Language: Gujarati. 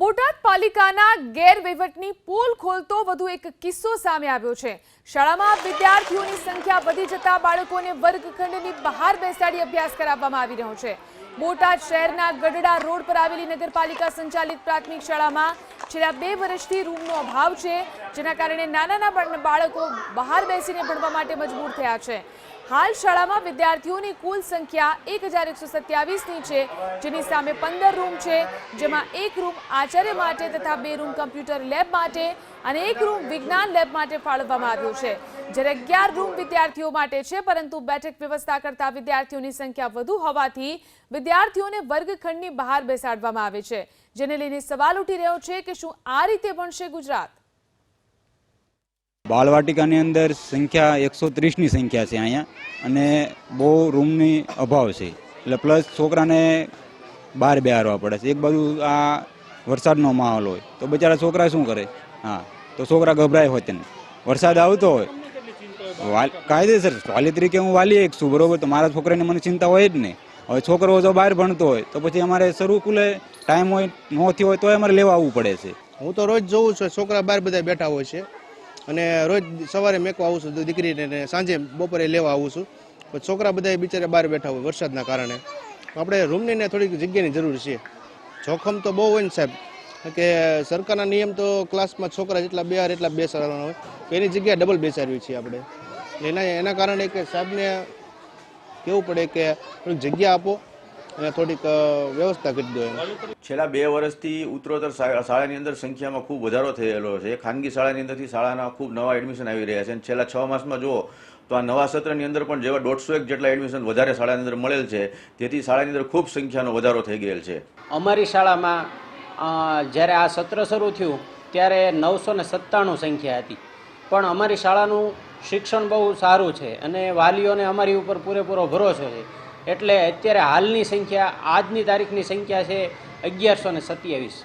બોટાદ પાલિકાના ગેરવહીવટની પોલ ખોલતો વધુ એક કિસ્સો સામે આવ્યો છે. શાળામાં વિદ્યાર્થીઓની સંખ્યા વધી જતા બાળકોને વર્ગખંડની બહાર બેસાડી અભ્યાસ કરાવવામાં આવી રહ્યો છે. બોટાદ શહેરના ગઢડા રોડ પર આવેલી નગરપાલિકા સંચાલિત પ્રાથમિક શાળામાં છેલ્લા બે વર્ષથી રૂમનો અભાવ છે, જેના કારણે નાના નાના બાળકો બહાર બેસીને ભણવા માટે મજબૂર થયા છે. હાલ શાળામાં વિદ્યાર્થીઓની કુલ સંખ્યા એક હજાર એકસો સત્યાવીસની છે, જેની સામે પંદર રૂમ છે, જેમાં એક રૂમ આચાર્ય માટે તથા બે રૂમ કમ્પ્યુટર લેબ માટે અને એક રૂમ વિજ્ઞાન લેબ માટે ફાળવવામાં આવ્યો છે. જ્યારે અગિયાર રૂમ વિદ્યાર્થીઓ માટે છે, પરંતુ બેઠક વ્યવસ્થા કરતા વિદ્યાર્થીઓની સંખ્યા વધુ હોવાથી વિદ્યાર્થીઓને વર્ગખંડની બહાર બેસાડવામાં આવે છે. જેને લઈને સવાલ ઉઠી રહ્યો છે કે શું આ રીતે ભણશે ગુજરાત? બાળવાટિકાની અંદર સંખ્યા એકસો ત્રીસની સંખ્યા છે અહીંયા, અને બહુ રૂમની અભાવ છે. એટલે પ્લસ છોકરાને બહાર બેહારવા પડે છે. એક બાજુ આ વરસાદનો માહોલ હોય, તો બિચારા છોકરા શું કરે? હા, તો છોકરા ગભરાય હોય તેને વરસાદ આવતો હોય કાયદેસર. વાલી તરીકે હું વાલી એક છું, બરોબર? તો મારા છોકરાને મને ચિંતા હોય જ નહીં. હવે છોકરો જો બહાર ભણતો હોય, તો પછી અમારે શરૂ કુલે ટાઈમ હોય નથી હોય તો અમારે લેવા આવવું પડે છે. હું તો રોજ જોઉં છું, છોકરા બહાર બધા બેઠા હોય છે. અને રોજ સવારે મેકવા આવું છું, દીકરીને સાંજે બપોરે લેવા આવું છું. પણ છોકરા બધા બિચારા બહાર બેઠા હોય વરસાદના કારણે. આપણે રૂમની ને થોડીક જગ્યાની જરૂર છે. જોખમ તો બહુ હોય ને સાહેબ. કે સરકારના નિયમ તો ક્લાસમાં છોકરા જેટલા બે એટલા બેસાડવાના હોય એની જગ્યાએ ડબલ બેસાડવી છે આપણે. એના એના કારણે કે સાહેબને કેવું પડે કે થોડીક જગ્યા આપો અને થોડીક વ્યવસ્થા કરી દો છેલ્લા બે વર્ષથી ઉત્તરોત્તર શાળાની અંદર સંખ્યામાં ખૂબ વધારો થયેલો છે. ખાનગી શાળાની અંદરથી શાળાના ખૂબ નવા એડમિશન આવી રહ્યા છે. અને છેલ્લા છ માસમાં જુઓ તો આ નવા સત્રની અંદર પણ જેવા દોઢસો એક જેટલા એડમિશન વધારે શાળાની અંદર મળેલ છે. તેથી શાળાની અંદર ખૂબ સંખ્યાનો વધારો થઈ ગયેલ છે. અમારી શાળામાં જ્યારે આ સત્ર શરૂ થયું ત્યારે નવસો ને સત્તાણું સંખ્યા હતી. પણ અમારી શાળાનું શિક્ષણ બહુ સારું છે અને વાલીઓને અમારી ઉપર પૂરેપૂરો ભરોસો છે. એટલે અત્યારે હાલની સંખ્યા, આજની તારીખની સંખ્યા છે અગિયારસો ને સત્યાવીસ.